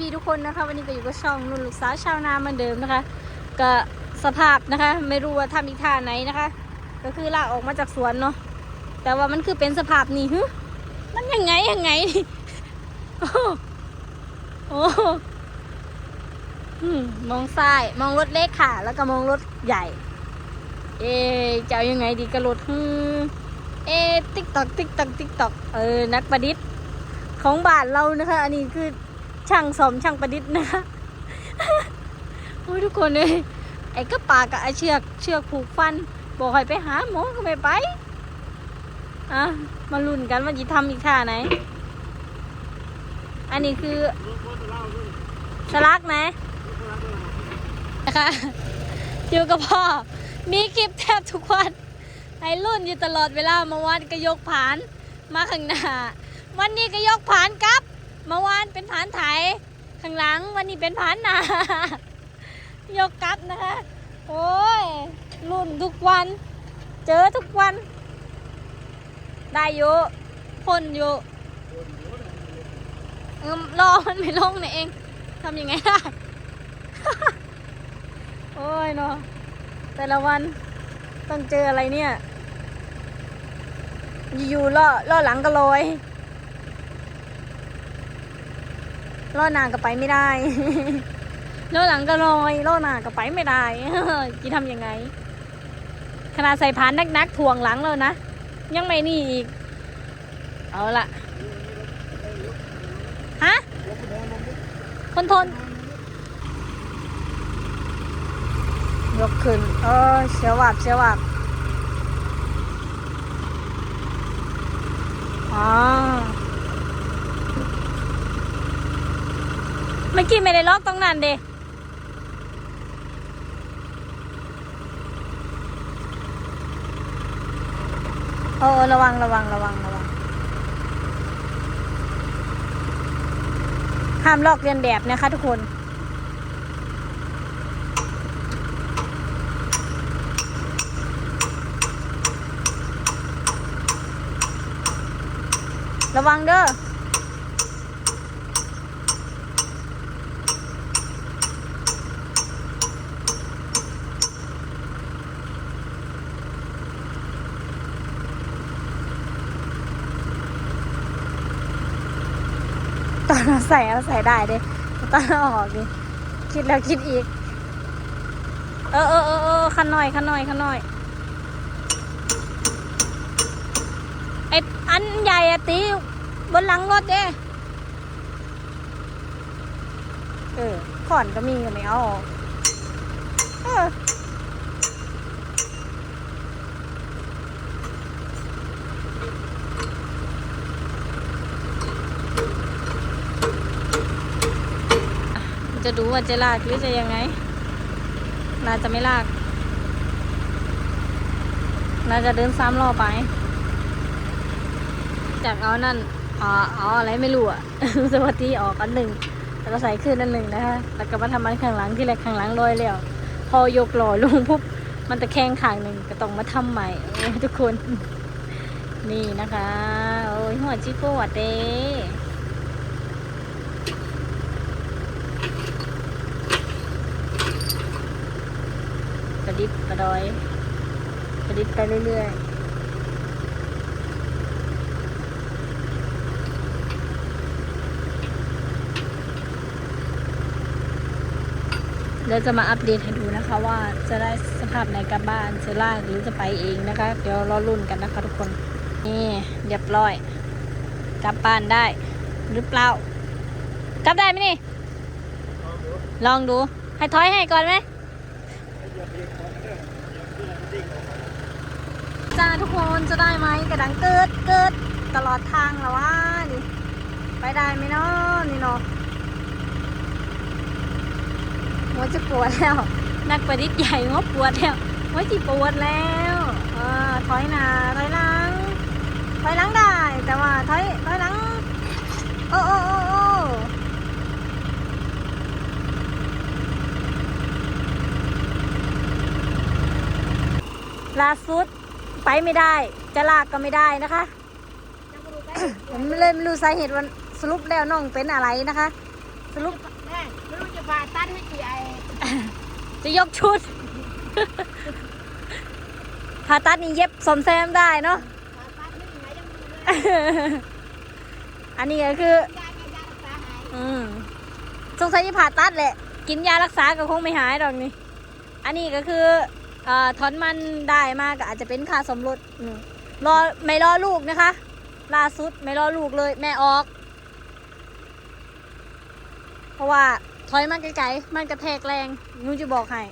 พี่ๆทุกคนนะคะ วันนี้ก็อยู่กับช่องนุ่นลูกสาวชาวนาเหมือนเดิมนะคะ ก็สภาพนะคะ ไม่รู้ว่าทำอีกท่าไหนนะคะ ก็คือลากออกมาจากสวนเนาะแต่ว่ามันคือเป็นสภาพนี้ฮึมันยังไงยังไงนี่โอ้โหมองซ้ายมองรถเล็กค่ะ แล้วก็มองรถใหญ่ เอจะเอายังไงดีกระรถฮึเอติ๊กตอกติ๊กตอกติ๊กตอกเออนักประดิษฐ์ของบ้านเรานะคะ อันนี้คือ ช่างสมช่างประดิษฐ์นะคะโอ้ยทุกคนเลยไอ้กระปากับไอ้เชือกเชือกผูกฟัน บอกให้ไปหาหมอก็ไม่ไปอะมาลุ้นกันว่าจะทำอีกท่าไหน อันนี้คือสลักไหมนะคะอยู่กับพ่อ มีคลิปแทบทุกวันไอ้รุ่นอยู่ตลอดเวลามื่อวานก็ยกผาน มาข้างหน้า วันนี้ก็ยกผานกลับ เมื่อวานเป็นผานไถข้างหลังวันนี้เป็นผานนายกกลับนะคะ โอ้ยรุ่นทุกวัน เจอทุกวัน ได้อยู่พ่นอยู่เออรอมันไม่ลงนี่เองทำยังไงได้โอ้ยเนาะแต่ละวันต้องเจออะไรเนี่ย อยู่ๆล่อล่อหลังก็ลอย ล่อหน้าก็ไปไม่ได้ ล่อหลังก็ลอยล่อหน้าก็ไปไม่ได้ จะทำยังไง ขนาดใส่พานนักๆถ่วงหลังแล้วนะ ยังไม่นี่อีก เอาละฮะ คนทนยกขึ้น เออเสียววับเสียววับอ๋อ เมื่อกี้ไม่ได้ล็อกตรงนั้นเดโอ้ระวังระวังระวังระวังห้ามลอกเลียนแบบนะคะทุกคนระวังเด้อ เราใส่เราใส่ได้เด้ตอนเราออกดิคิดแล้วคิดอีก เออเออเออเออขันหน่อยขันหน่อยขันหน่อยไออันใหญ่อะตีบนหลังรถเด้เออขอนก็มีก็ไม่เอาออกเออ จะดูว่าจะลากหรือจะยังไงน่าจะไม่ลากน่าจะเดินซ้ำรอบไป จากเอานั่นอ๋ออาอะไรไม่รู้อะสวัสดีออกอันหนึ่งแล้วก็ใส่ขึ้นอันหนึ่งนะคะแล้วก็มาทำอันข้างหลังที่แรกข้างหลังลอยแล้วพอยกหล่อลงปุ๊บมันตะแคงข้างหนึ่งก็ต้องมาทำใหม่ทุกคน นี่นะคะ โอ้ยหัวจิโปวัดเด้ กระดิบกระดอยกระดิบไปเรื่อยๆเดี๋ยวจะมาอัปเดตให้ดูนะคะว่าจะได้สภาพไหนกลับบ้านจะลากหรือจะไปเองนะคะ เดี๋ยวรอรุ่นกันนะคะทุกคน นี่เรียบร้อย กลับบ้านได้ หรือเปล่า กลับได้ไหมนี่ ลองดู ให้ถอยให้ก่อนไหม จ้าทุกคนจะได้ไหมกระดังเกิดเกิดตลอดทางแล้วว่าดิไปได้ไหมเนาะนี่เนาะหัวจะปวดแล้ว นักประดิษฐ์ใหญ่หัวปวดแล้วหัวจีปวดแล้วเออถอยหน้าถอยหลังถอยหลังได้ แต่ว่าถอยถอยหลัง โอ้โอ้โอ้โอ้ ล่าสุดไปไม่ได้ จะลากก็ไม่ได้นะคะ ผมเลยไม่รู้สาเหตุวันสรุปแล้วน้องเป็นอะไรนะคะ สรุปแม่ไม่รู้จะผ่าตัดให้กี่ไอจะยกชุดผ่าตัดนี่เย็บสมแซมได้เนาะอันนี้ก็คืออืมสงสัยที่ผ่าตัดแหละ กินยารักษาก็คงไม่หายดอกนี่ อันนี้ก็คือ เอ่อถอนมันได้มากก็อาจจะเป็นค่าสมรสอืมรอไม่รอลูกนะคะล่าสุดไม่รอลูกเลยแม่ออก เพราะว่าถอยมันไกลๆมันกระแทกแรงหนูจะบอกให้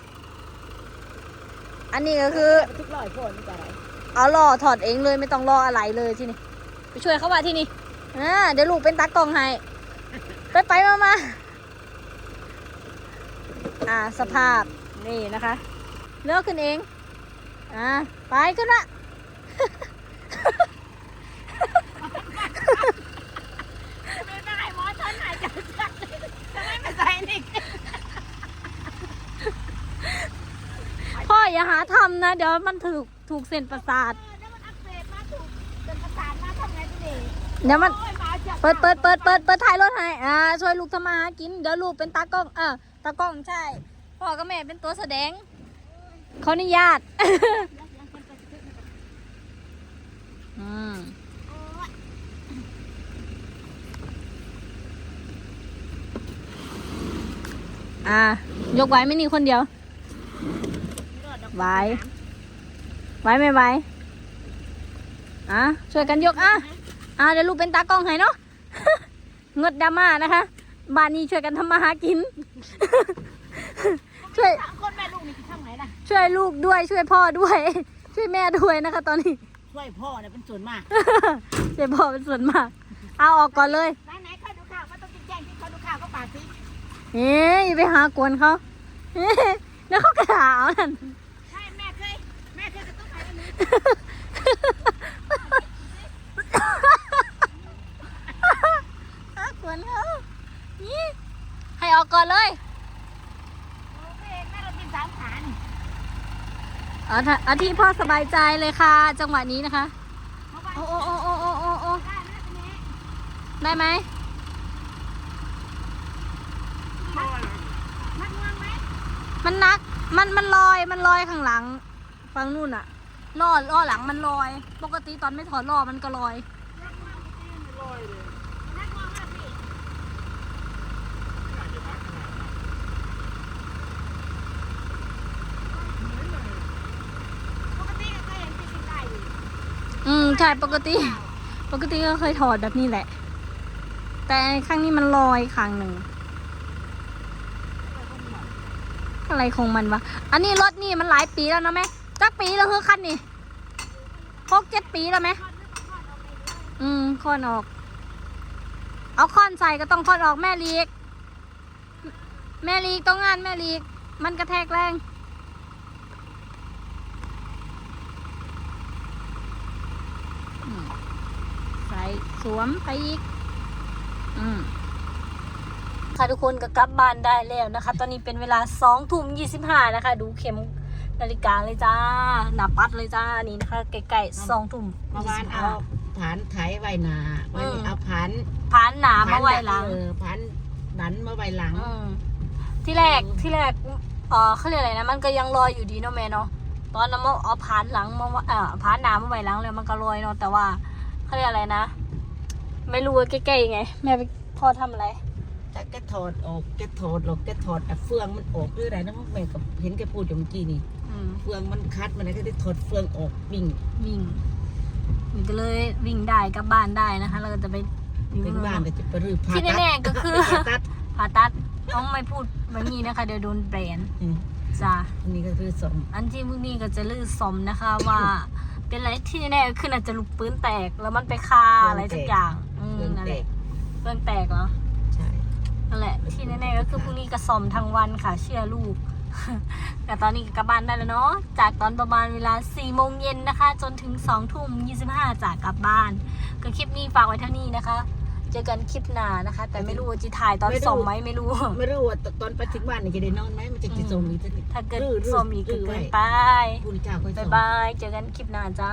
อันนี้ก็คือ ทุกร้อยคนจะไรเอาล่อถอดเองเลยไม่ต้องรออะไรเลยที่นี่ไปช่วยเขาว่าที่นี่อ่าเดี๋ยวลูกเป็นตากล้องให้ไปไปมามาอ่า สภาพนี่นะคะ เลือกขึ้นเอง อ่า ไปขึ้นละไม่ได้หมอฉันหายใจจัดทำไมไม่ใส่นี่พ่ออย่าหาทำนะ เดี๋ยวมันถูกถูกเส้นประสาทแล้วมันอักเสบมาถูกเป็นประสาทมาทำไงตัวเองเดี๋ยวมันโอ้ยหมาจับเปิดเปิดเปิดเปิดเปิดถ่ายรถให้ อ่า ช่วยลูกทำมาหากิน เดี๋ยวลูกเป็นตากล้องอ่าตากล้องใช่ พ่อกับแม่เป็นตัวแสดง ขออนุญาตอืมโอ้ยอ่ายกไหวไม่นี่คนเดียวรอดดอกไวไหวไหมไหวอะ ช่วยกันยกอะ อะเดี๋ยวลูกเป็นตากล้องให้เนาะงดดราม่านะคะ บ้านนี้ช่วยกันทำมาหากิน ช่วยคนแม่ลู กนี่จะทำไงล่ะ ช่วยลูกด้วยช่วยพ่อด้วย ช่วยแม่ด้วยนะคะ ตอนนี้ ช่วยพ่อเนี่ยเป็นส่วนมาก ช่วยพ่อเป็นส่วนมาก เอาออกก่อนเลยไหนไหนๆค่อยดูข่าวว่าต้องแจ้งที่ค่อยดูข่าวก็ปากสิเอ๊ะอย่าไปหากวนเขาเอ๊ะแล้วเขากระถาวนั่น ใช่แม่เคย แม่เคยจะต้องขายอันนี้ หากวนเขานี่ให้ออกก่อนเลย โอเคแม่เรากินสามขานี่ เอาที่พ่อสบายใจเลยค่ะ จังหวะนี้นะคะ โอ้โอ้โอ้โอ้โอ้โอ้โอ้ได้ได้ไหมมันง่วงไมมันนัก มันมันลอยมันลอยข้างหลังฟังนู่นอะล่อล่อหลังมันลอย ปกติตอนไม่ถอดล่อมันก็ลอยลอยเลยนักง่วงมากพี่ปกติก็เคยเห็นพี่กินได้อยู่ อืม ใช่ปกติ ปกติก็เคยถอดแบบนี้แหละ แต่ครั้งนี้มันลอยครั้งหนึ่ง อะไรของมันวะ อันนี้รถนี่มันหลายปีแล้วนะแม่จักปีแล้วคือคันนี่หกเจ็ดปีแล้วไหมอืมคอนออก เอาคอนใส่ก็ต้องคอนออกแม่ลีก แม่ลีกต้องงานแม่ลีก มันกระแทกแรงอืมใส่สวมไปอีก อืมค่ะทุกคนก็กลับบ้านได้แล้วนะคะ ตอนนี้เป็นเวลาสองทุ่มยี่สิบห้านะคะ ดูเข็มนาฬิกาเลยจ้า หนาปัดเลยจ้า นี่นะคะใกล้ๆสองทุ่มเมื่อยี่วาสินบเอาห้าผานไถไว้หนาวันนี้เอาผานผ่านหนามาไว้หลังเออผานดันมาไว้หลังอืมที่แรกที่แรกเออเขาเรียกอะไรนะมันก็ยังลอยอยู่ดีเนาะแม่เนาะตอนนั้นมาเอาผ่านหลังมาว่าอ่าผ่านหนามาไว้หลังเลยมันก็ลอยเนาะแต่ว่าเขาเรียกอะไรนะ ไม่รู้ว่าใกล้ๆไง แม่ไปพ่อทำอะไร แต่แกถอดออกแกถอดหรอกแกถอดแต่เฟืองมันออกหรืออะไรนะแม่ก็เห็นแกพูดอยู่เมื่อกี้นี่ อืม เฟืองมันคัดมันก็ได้ถอดเฟืองออกวิ่งวิ่งมันก็เลยวิ่งได้กลับบ้านได้นะคะ เราก็จะไปอยู่ถึงบ้านเนก็จะไปรื้อผ่าที่ตัดแน่ๆก็คือ ผ่าตัดผ่าตัดต้องไม่พูดแบบนี้นะคะ เดี๋ยวโดนแบนอืมจ้าอันนี้ก็คือสมอันที่พวกนี้ก็จะลือสมนะคะว่า เป็นอะไรที่แน่ๆคืออาจจะลูกปืนแตก แล้วมันไปคาอะไรสักอย่างอืม เฟืองนั่นแตแหละกเฟืองแตกเหรอ ใช่นั่นแหละ ที่แน่ๆก็คือพรุ่งนี้ก็สมทั้งวันค่ะเชื่อลูก แต่ตอนนี้ก็กลับบ้านได้แล้วเนาะ จากตอนประมาณเวลา4โมงเย็นนะคะ จนถึง2ทุ่ม25จากกลับบ้าน ก็คลิปนี้ฝากไว้เท่านี้นะคะ เจอกันคลิปหน้านะคะ แต่ไม่รู้ว่าจะถ่ายตอนสมไหมไม่รู้ ไม่รู้ว่าตอนไปถึงบ้านนี่จะได้นอนไหมมันจะกินสมอีกทีถ้าเกิดรื้อรื้อสมอีกก็รื้อเกิไว้นไปคุณเจ้าก็สบ๊ายมบาย เจอกันคลิปหน้าจ้า